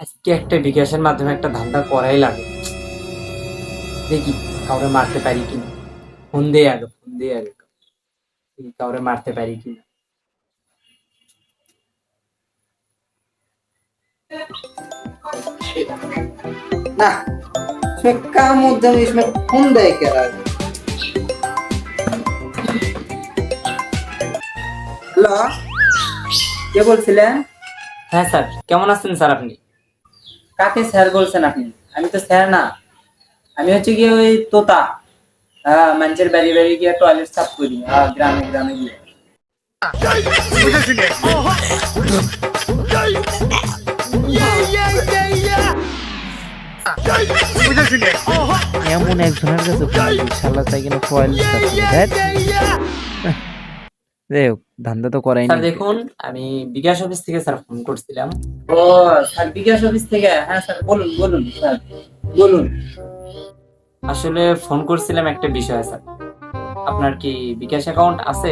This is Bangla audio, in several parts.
আজকে একটা বিকাশের মাধ্যমে একটা ধান্দা করাই লাগে দেখি কাউরে মারতে পারি কিনা ফোন দিয়ে আগে ফোন দিয়ে আগে দেখি কাউরে মারতে পারি কিনা ना इसमें काम उद्यम इसमें खून दे के रहा হ্যালো কে বলছিলেন হ্যাঁ স্যার কেমন আছেন স্যার আপনি কাকে স্যার বলছেন আপনি? আমি তো স্যার না। আমি হচ্ছে গিয়ে ওই তোতা। হ্যাঁ মানুষের বাড়ি বাড়ি গিয়ে টয়লেট সাফ করি হ্যাঁ গ্রামে গ্রামে গিয়ে। এমন একজনের কাছে শালা তাই কিনা ফয়েল যাই হোক ধান্দা তো করাই স্যার দেখুন আমি বিকাশ অফিস থেকে স্যার ফোন করছিলাম। ও স্যার বিকাশ অফিস থেকে হ্যাঁ স্যার বলুন বলুন স্যার বলুন। আসলে ফোন করছিলাম একটা বিষয় স্যার। আপনার কি বিকাশ অ্যাকাউন্ট আছে?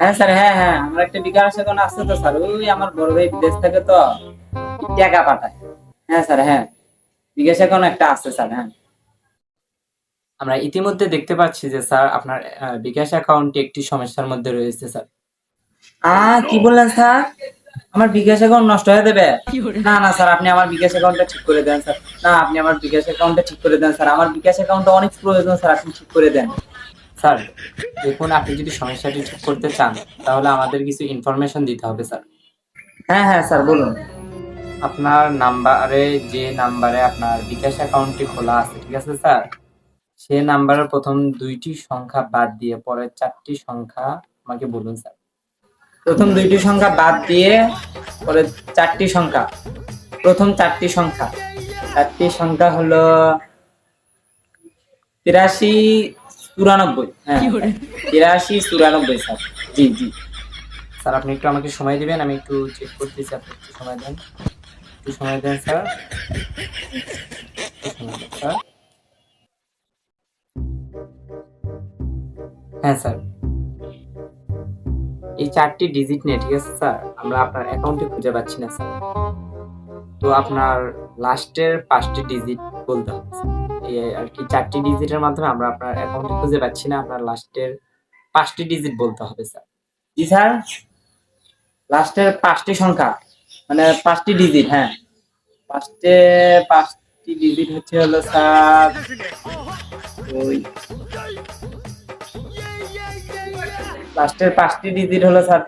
হ্যাঁ স্যার হ্যাঁ হ্যাঁ আমার একটা বিকাশ এখন আসছে তো স্যার ওই আমার বড় ভাই বিদেশ থেকে তো টাকা পাঠায়। হ্যাঁ স্যার হ্যাঁ বিকাশ অ্যাকাউন্ট একটা আছে স্যার হ্যাঁ। আমরা ইতিমধ্যে দেখতে পাচ্ছি যে স্যার আপনার বিকাশ অ্যাকাউন্টটি একটি সমস্যার মধ্যে রয়েছে স্যার। আহ কি বললেন স্যার? আমার বিকাশ অ্যাকাউন্ট নষ্ট হয়ে যাবে। না না স্যার আপনি আমার বিকাশ অ্যাকাউন্টটা ঠিক করে দেন স্যার। না আপনি আমার বিকাশ অ্যাকাউন্টটা ঠিক করে দেন স্যার। আমার বিকাশ অ্যাকাউন্টটা অনেক প্রয়োজন স্যার আপনি ঠিক করে দেন। স্যার দেখুন আপনি যদি সমস্যাটি ঠিক করতে চান তাহলে আমাদের কিছু ইনফরমেশন দিতে হবে স্যার। হ্যাঁ হ্যাঁ স্যার বলুন। আপনার নাম্বারে যে নাম্বারে আপনার বিকাশ অ্যাকাউন্টটি খোলা আছে ঠিক আছে স্যার? সে নাম্বারের প্রথম দুইটি সংখ্যা বাদ দিয়ে পরের চারটি সংখ্যা আমাকে বলুন স্যার। প্রথম দুইটি সংখ্যা বাদ দিয়ে পরে চারটি সংখ্যা। প্রথম চারটি সংখ্যা। চারটি সংখ্যা হলো তিরাশি চুরানব্বই। হ্যাঁ। তিরাশি চুরানব্বই স্যার। জি জি। স্যার আপনি একটু আমাকে সময় দিবেন আমি একটু চেক করতেছি আপনি একটু সময় দেন। একটু সময় দেন স্যার। একটু সময় দেন, স্যার। হ্যাঁ স্যার। এই চারটি ডিজিট নিয়ে ঠিক আছে স্যার? আমরা আপনার অ্যাকাউন্টে খুঁজে পাচ্ছি না, স্যার। তো আপনার লাস্টের পাঁচটি ডিজিট বলতে হবে আর কি চারটি ডিজিটের মাধ্যমে আমরা আপনার অ্যাকাউন্টে খুঁজে পাচ্ছি না, আপনার লাস্টের পাঁচটি ডিজিট বলতে হবে, স্যার। জি, স্যার? লাস্টের পাঁচটি সংখ্যা মানে পাঁচটি ডিজিট হ্যাঁ। পাঁচটে পাঁচটি ডিজিট হচ্ছে হলো, স্যার, ওই লাস্টের পাঁচটি ডিজিট হলো স্যার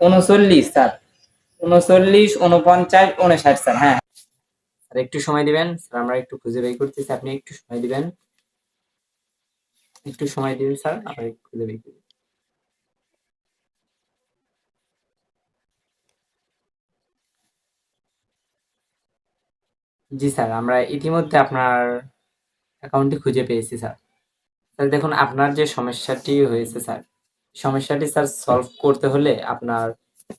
উনচল্লিশ স্যার উনচল্লিশ উনপঞ্চাশ উনষাট স্যার হ্যাঁ। স্যার একটু সময় দিবেন। স্যার আমরা একটু খুঁজে বের করতেছি। আপনি একটু সময় দিবেন। একটু সময় দিবেন স্যার আমরা খুঁজে বের করি জি স্যার আমরা ইতিমধ্যে আপনার অ্যাকাউন্টটি খুঁজে পেয়েছি স্যার স্যার দেখুন, আপনার যে সমস্যাটি হয়েছে স্যার সমস্যাটি স্যার সলভ করতে হলে আপনার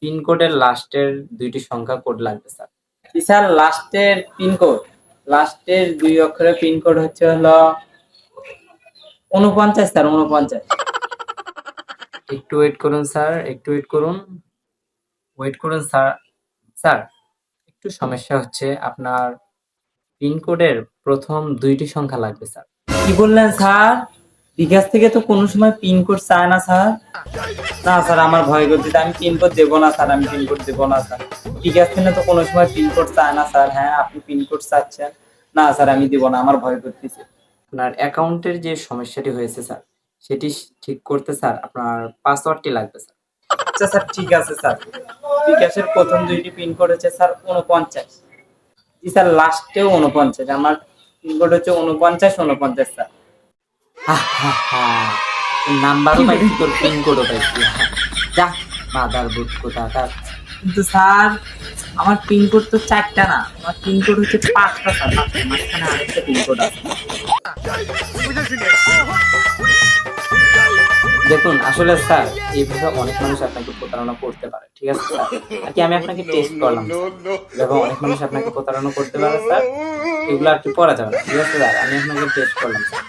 পিনকোডের লাস্টের দুইটি সংখ্যা কোড লাগবে স্যার। স্যার লাস্টের পিনকোড লাস্টের দুই অক্ষরের পিনকোড হচ্ছে হলো উনপঞ্চাশ স্যার উনপঞ্চাশ একটু ওয়েট করুন স্যার একটু ওয়েট করুন। ওয়েট করুন স্যার। স্যার একটু সমস্যা হচ্ছে আপনার পিনকোডের প্রথম দুইটি সংখ্যা লাগবে স্যার। কি বললেন স্যার? বিকাশ থেকে তো কোনো সময় পিনকোড চায় না স্যার। না স্যার, আমার ভয় করছে আমি পিনকোড দেবো না স্যার, আমি পিনকোড দেবো না স্যার। বিকাশ থেকে তো কোনো সময় পিনকোড চায় না স্যার। হ্যাঁ আপনি পিনকোড চাচ্ছেন। না স্যার, আমি দেবো না, আমার ভয় করতেছে। আপনার অ্যাকাউন্টের যে সমস্যাটি হয়েছে স্যার, সেটি ঠিক করতে স্যার আপনার পাসওয়ার্ডটি লাগবে স্যার। আচ্ছা স্যার, ঠিক আছে স্যার। বিকাশের প্রথম দুইটি পিনকোড হচ্ছে স্যার উনপঞ্চাশ জি স্যার লাস্টেও উনপঞ্চাশ আমার পিন কোড হচ্ছে উনপঞ্চাশ উনপঞ্চাশ স্যার। নাম্বারও পাইছি তোর পিনকোডও পাইছি। যা মাদার বুট কোথাকার কিন্তু স্যার আমার পিনকোড তো চারটা না। আমার পিনকোড হচ্ছে পাঁচটা স্যার। মাঝখানে আরেকটা পিনকোড আছে। দেখুন আসলে স্যার এইভাবে অনেক মানুষ আপনাকে প্রতারণা করতে পারে ঠিক আছে স্যার? আর কি আমি আপনাকে টেস্ট করলাম এভাবে অনেক মানুষ আপনাকে প্রতারণা করতে পারে স্যার? এগুলো আর কি করা যাবে না ঠিক আছে স্যার? আমি আপনাকে টেস্ট করলাম স্যার।